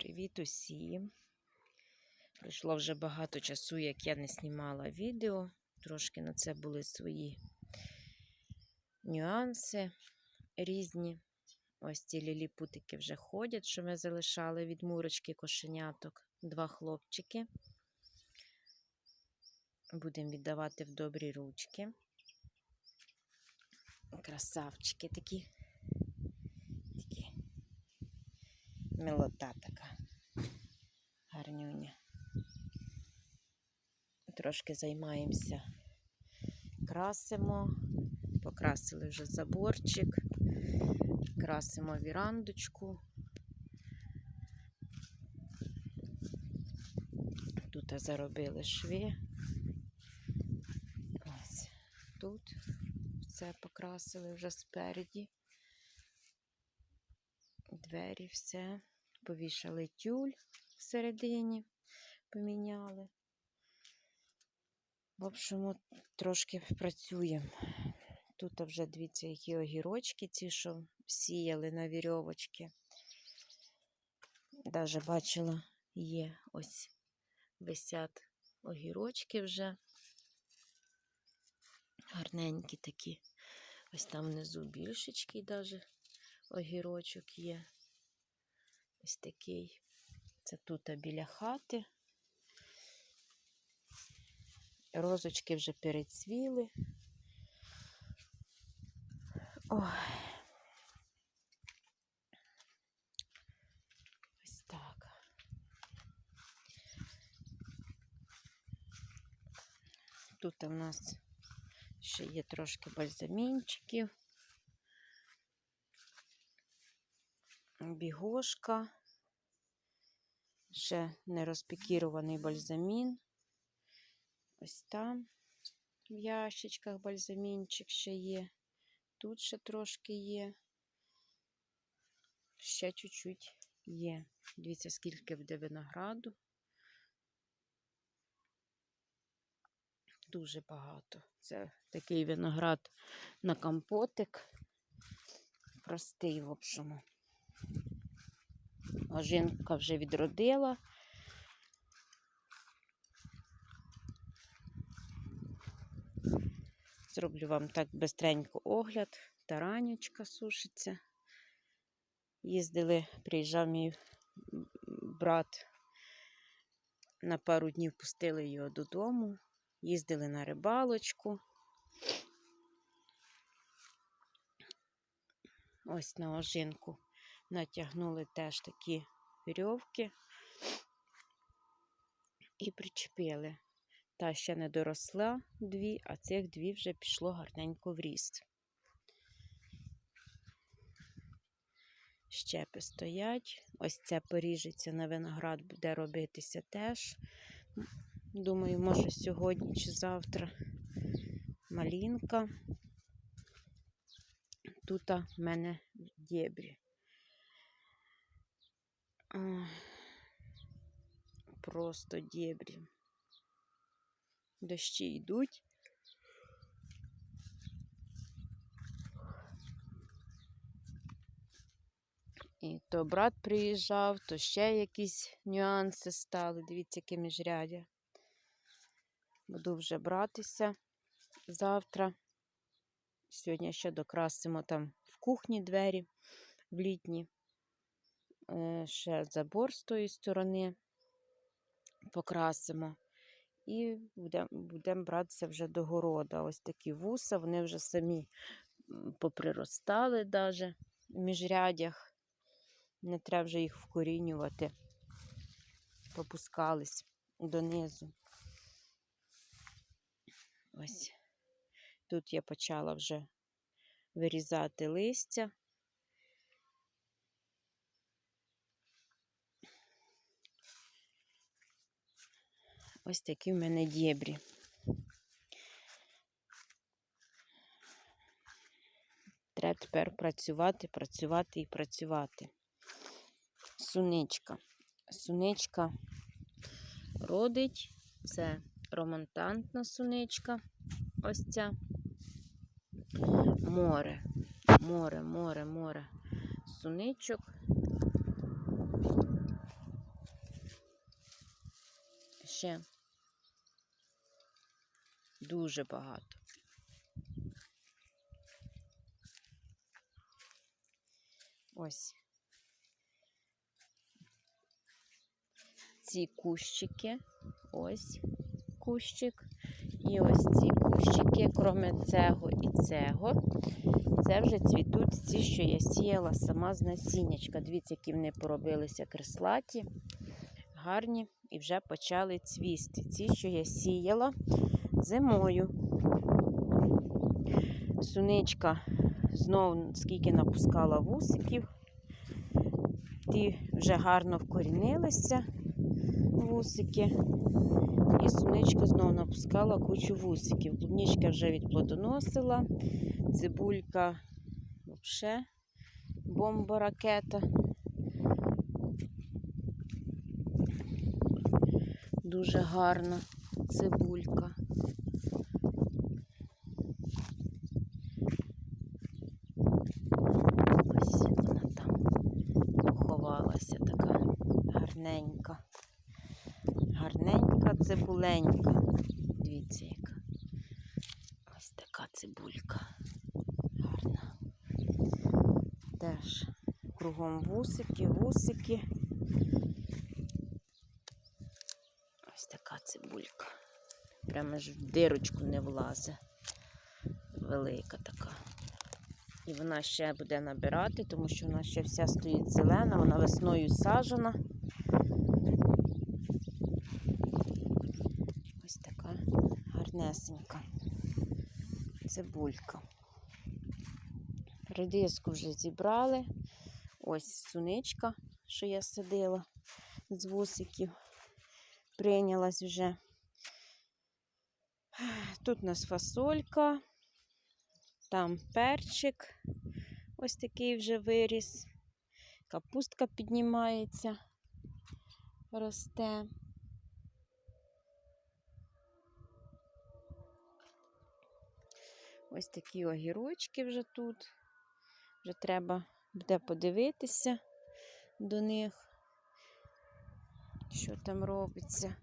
Привіт усім! Пройшло вже багато часу, як я не знімала відео. Трошки на це були свої нюанси різні. Ось ці ліліпутики вже ходять, що ми залишали від мурочки кошеняток. Два хлопчики. Будемо віддавати в добрі ручки. Красавчики такі. Такі. Милота така. Гарнюня. Трошки займаємося. Красимо. Покрасили вже заборчик. Красимо вірандочку. Тут заробили шви. Ось тут все покрасили вже спереді. Двері, все. Повішали тюль всередині, поміняли. В общем, от трошки працюємо. Тут вже дивіться, які огірочки, ці, що сіяли на вірьовочки. Даже бачила, є ось висять огірочки вже. Гарненькі такі. Ось там внизу більшечки даже огірочок є. Ось такий. Це тут біля хати. Розочки вже перецвіли. Ой. Ось так. Тут у нас ще є трошки бальзамінчиків. Бігошка. Ще не розпікірований бальзамін. Ось там в ящичках бальзамінчик ще є. Тут ще трошки є. Ще чуть-чуть є. Дивіться, скільки буде винограду. Дуже багато. Це такий виноград на компотик. Простий, в общому. А жінка вже відродила. Зроблю вам так бистренько огляд. Таранючка сушиться. Їздили, приїжджав мій брат. На пару днів пустили його додому. Їздили на рибалочку. Ось на ожинку натягнули теж такі вірьовки і причепили. Та ще не доросла дві, а цих дві вже пішло гарненько в ріст. Щепи стоять. Ось це поріжеться на виноград, буде робитися теж. Думаю, може сьогодні чи завтра малінка. Тут в мене дєбрі. Просто дєбрі. Дощі йдуть. І то брат приїжджав, то ще якісь нюанси стали. Дивіться, яке міжрядя. Буду вже братися завтра. Сьогодні ще докрасимо там в кухні двері, в літні. Ще забор з тої сторони покрасимо. І будемо будем братися вже до города. Ось такі вуса, вони вже самі поприростали даже в міжрядях. Не треба вже їх вкорінювати, попускались донизу. Ось тут я почала вже вирізати листя. Ось такі в мене дєбрі. Треба тепер працювати, працювати і працювати. Суничка. Суничка родить. Це романтантна суничка. Ось ця. Море. Море, море, море. Суничок. Ще. Дуже багато. Ось. Ці кущики. Ось кущик. І ось ці кущики, крім цього і цього. Це вже цвітуть ці, що я сіяла сама з насіннячка. Дивіться, які вони поробилися креслаті, гарні і вже почали цвісти. Ці, що я сіяла зимою. Суничка знову скільки напускала вусиків. Ті вже гарно вкорінилися вусики. І суничка знову напускала кучу вусиків. Клубничка вже відплодоносила. Цибулька взагалі бомба ракета. Дуже гарна цибулька. Ось вона там поховалася така гарненька. Гарненька цибуленька. Дивіться, яка. Ось така цибулька. Гарна. Теж кругом вусики, вусики. Ось така цибулька. Прямо ж в дирочку не влазить. Велика така. І вона ще буде набирати, тому що вона ще вся стоїть зелена, вона весною саджена. Ось така гарнесенька цибулька. Редиску вже зібрали. Ось суничка, що я садила з вусиків. Прийнялась вже. Тут у нас фасолька, там перчик. Ось такий вже виріс. Капустка піднімається, росте. Ось такі огірочки вже тут. Вже треба буде подивитися до них, що там робиться.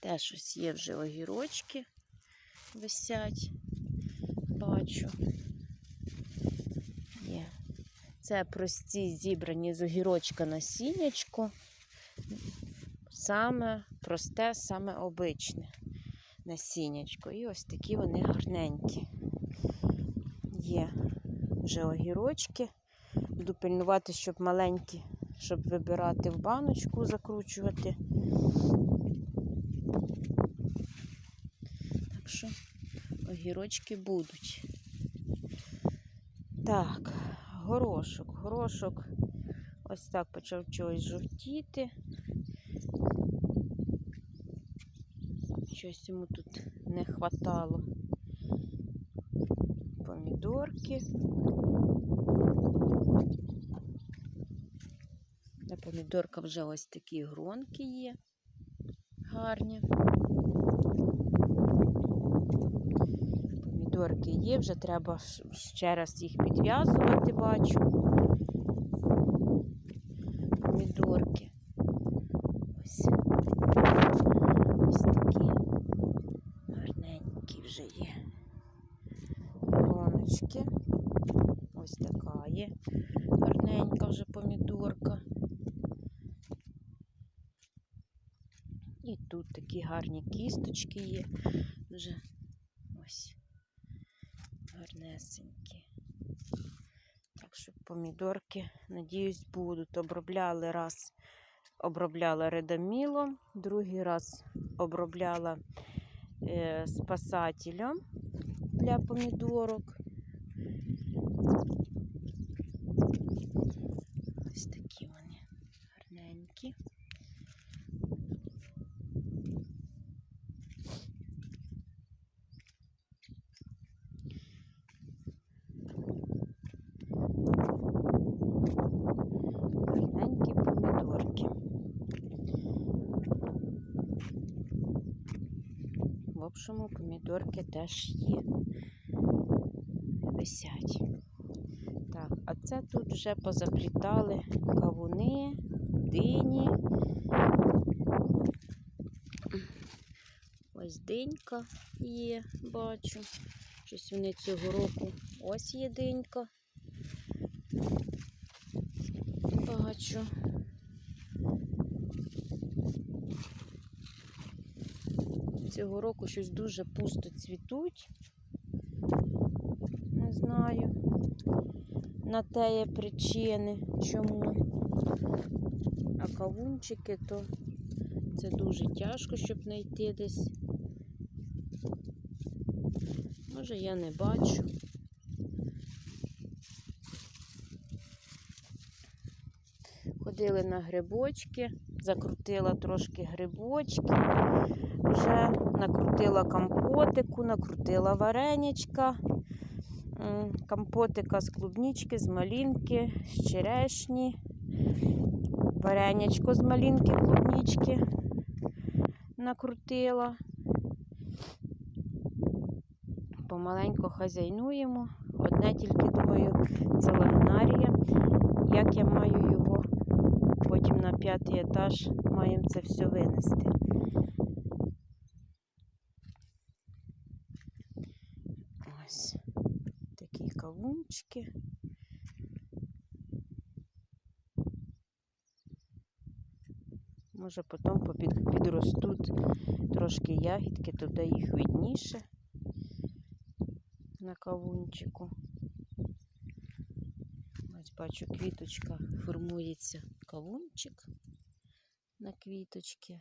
Теж ось є вже огірочки висять, бачу. Є. Це прості зібрані з огірочка насіннячко. Саме просте, саме обичне насіннячко. І ось такі вони гарненькі. Є вже огірочки. Буду пильнувати, щоб маленькі, щоб вибирати в баночку, закручувати. Так що огірочки будуть. Так, горошок. Горошок ось так почав чогось жовтіти. Щось йому тут не хватало. Помідорки. На помідорка вже ось такі гронки є. Гарні. Помідорки є, вже треба ще раз їх підв'язувати, бачу. Помідорки. Ось. Ось такі гарненькі вже є. Гроночки. Ось така є. Гарненька вже помідорка. І тут такі гарні кісточки є. Вже ось гарнесенькі. Так що помідорки, надіюсь, будуть. Обробляли раз, обробляла редамілом, другий раз обробляла е, спасателем для помідорок. Ось такі вони гарненькі. Гарненькі помідорки. В помідорки теж є. Висять. Так, а це тут вже позаплітали кавуни, дині. Ось динька є, бачу. Щось вони цього року. Ось є динька. Бачу. Цього року щось дуже пусто цвітуть. Не знаю. На те є причини, чому. А кавунчики то це дуже тяжко, щоб знайти десь. Може, я не бачу. Ходили на грибочки, закрутила трошки грибочки, вже накрутила компотику, накрутила вареничка, компотика з клубнички, з малинки, з черешні, вареничко з малинки, клубнички накрутила. Помаленько хазяйнуємо. Одне тільки думаю, це лагнарія. Як я маю його потім на п'ятий етаж маємо це все винести. Ось такі кавунчики. Може потім підростуть трошки ягідки, туди їх видніше на кавунчику. Ось бачу, квіточка формується кавунчик на квіточки.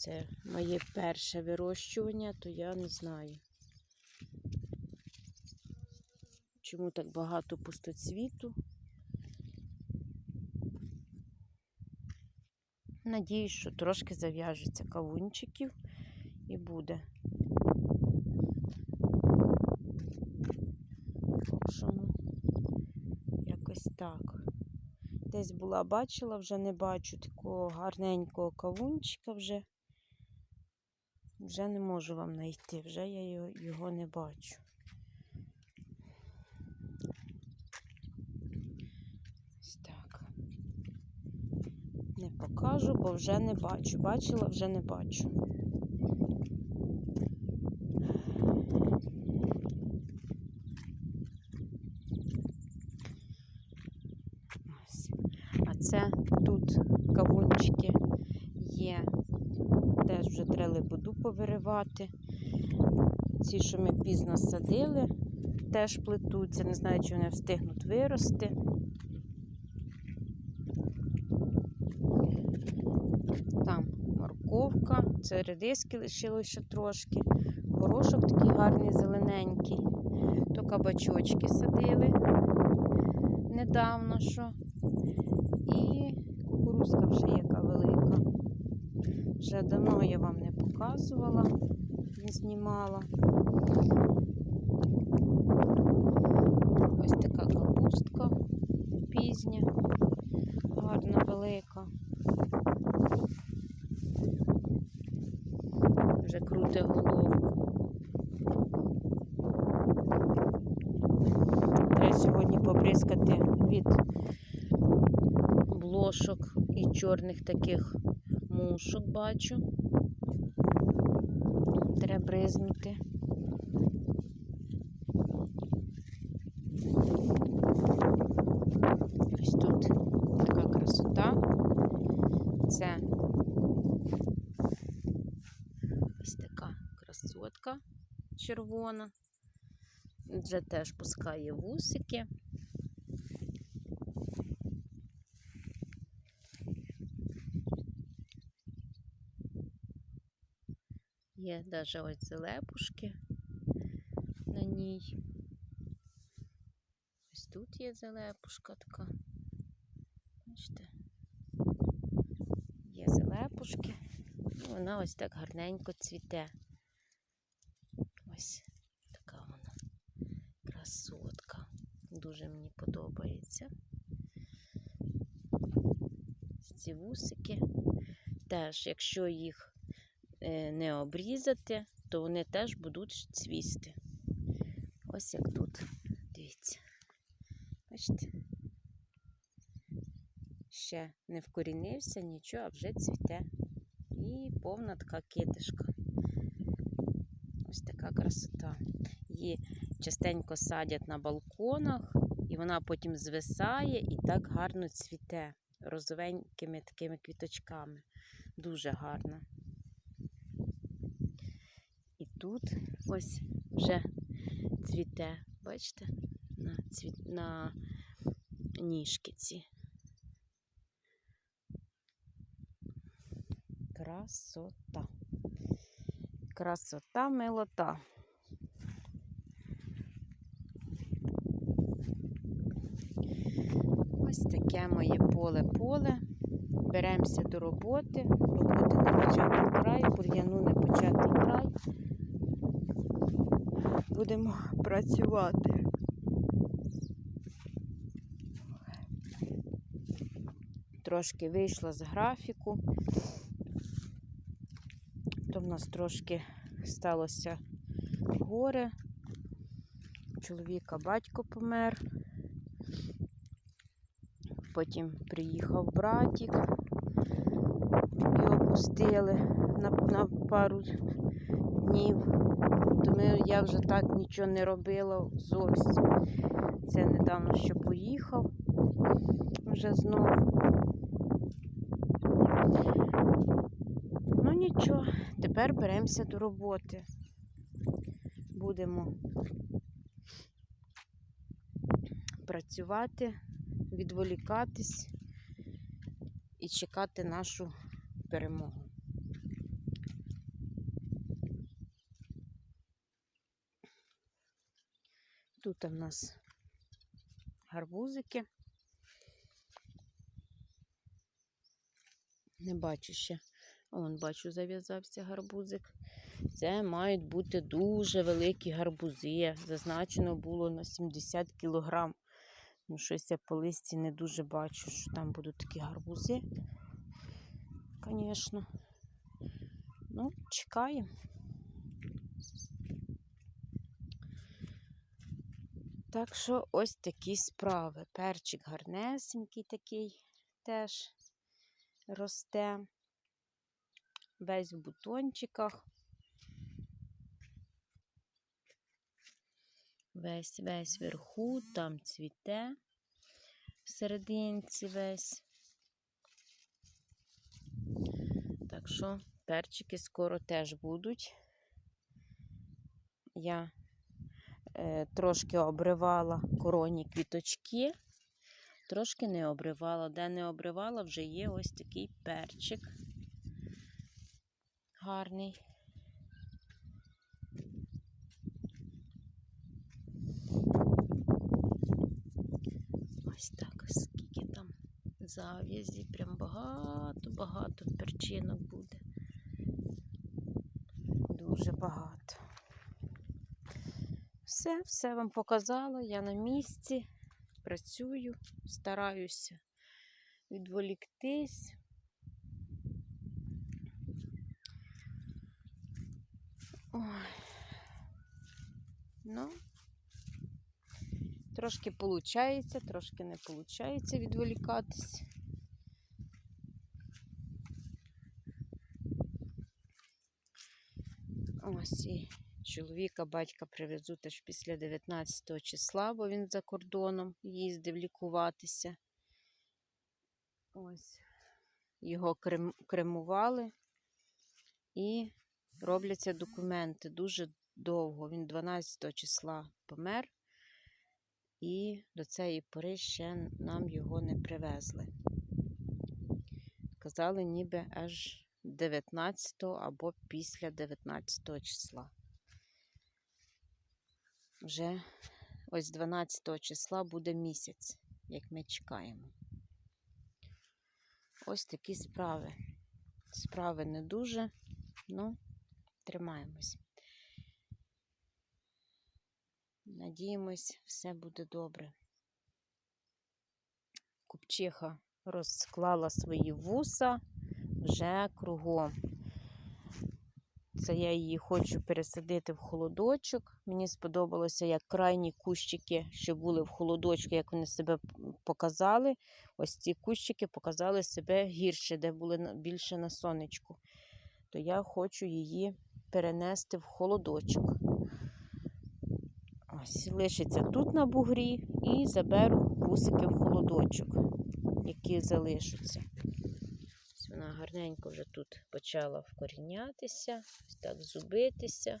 Це моє перше вирощування, то я не знаю. Чому так багато пустоцвіту? Надіюсь, що трошки зав'яжеться кавунчиків і буде. Якось так. Десь була бачила, вже не бачу такого гарненького кавунчика вже. Вже не можу вам знайти, вже я його, не бачу. Так. Не покажу, бо вже не бачу. Бачила, вже не бачу. Ось. А це тут кавунчики є. Теж вже треба повиривати. Ці, що ми пізно садили, теж плетуться. Не знаю, чи вони встигнуть вирости. Там морковка, це редиски лишилося трошки. Горошок такий гарний, зелененький. То кабачочки садили недавно що. І кукурузка вже яка велика. Вже давно я вам не показувала, не знімала. Ось така капустка пізня, гарна, велика. Вже круте головку. Треба сьогодні побризкати від блошок і чорних таких мушок бачу. Бризнути. Ось тут така красота. Це ось така красотка червона. Вже теж пускає вусики. Є навіть ось зелепушки на ній. Ось тут є зелепушка така. Бачите? Є зелепушки. І вона ось так гарненько цвіте. Ось така вона красотка. Дуже мені подобається. Ці вусики. Теж, якщо їх не обрізати, то вони теж будуть цвісти. Ось як тут. Дивіться. Бачите? Ще не вкорінився, нічого, а вже цвіте. І повна така китишка. Ось така красота. Її частенько садять на балконах, і вона потім звисає і так гарно цвіте розовенькими такими квіточками. Дуже гарно. Тут ось вже цвіте, бачите, на, цвіт... на ніжки. Красота. Красота, милота. Ось таке моє поле-поле. Беремося до роботи. Роботи не початий край, бур'яну не початий край. Будемо працювати. Трошки вийшла з графіку. То в нас трошки сталося горе. Чоловіка батько помер. Потім приїхав братик, його пустили на, на пару днів. Тому я вже так нічого не робила зовсім. Це недавно що поїхав вже знову. Ну нічого, тепер беремося до роботи. Будемо працювати, відволікатись і чекати нашу перемогу. Тут у нас гарбузики. Не бачу ще. Вон, бачу, зав'язався гарбузик. Це мають бути дуже великі гарбузи. Зазначено було на 70 кілограм. Ну, щось я по листі не дуже бачу, що там будуть такі гарбузи. Звісно. Ну, чекаємо. Так що ось такі справи. Перчик гарнесенький такий теж росте. Весь в бутончиках. Весь весь вверху, там цвіте в серединці весь. Так що перчики скоро теж будуть. Я трошки обривала короні квіточки, трошки не обривала. Де не обривала, вже є ось такий перчик гарний. Ось так, скільки там зав'язі, прям багато-багато перчинок буде. Дуже багато. Все, все вам показала. Я на місці, працюю, стараюся відволіктись. Ой. Ну, трошки виходить, трошки не виходить відволікатись. Ось і чоловіка, батька привезуть аж після 19 числа, бо він за кордоном їздив лікуватися. Ось його крем... кремували і робляться документи дуже довго. Він 12 числа помер, і до цієї пори ще нам його не привезли. Казали, ніби аж 19 або після 19 числа. Вже ось 12 числа буде місяць, як ми чекаємо. Ось такі справи. Справи не дуже, ну, тримаємось. Надіємось, все буде добре. Купчиха розклала свої вуса вже кругом. Це я її хочу пересадити в холодочок. Мені сподобалося, як крайні кущики, що були в холодочку, як вони себе показали. Ось ці кущики показали себе гірше, де були більше на сонечку. То я хочу її перенести в холодочок. Ось лишиться тут на бугрі і заберу вусики в холодочок, які залишаться. Гарненько вже тут почала вкорінятися, так зубитися.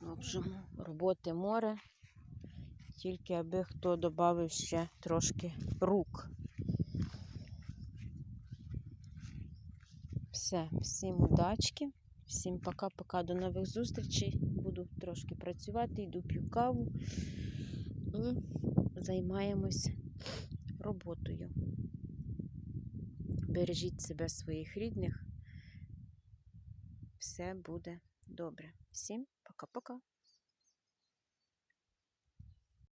В роботи море. Тільки аби хто додав ще трошки рук. Все, всім удачки, всім пока-пока, до нових зустрічей. Буду трошки працювати, йду п'ю каву і займаємось роботою. Бережіть себе, своїх рідних. Все буде добре. Всім пока-пока.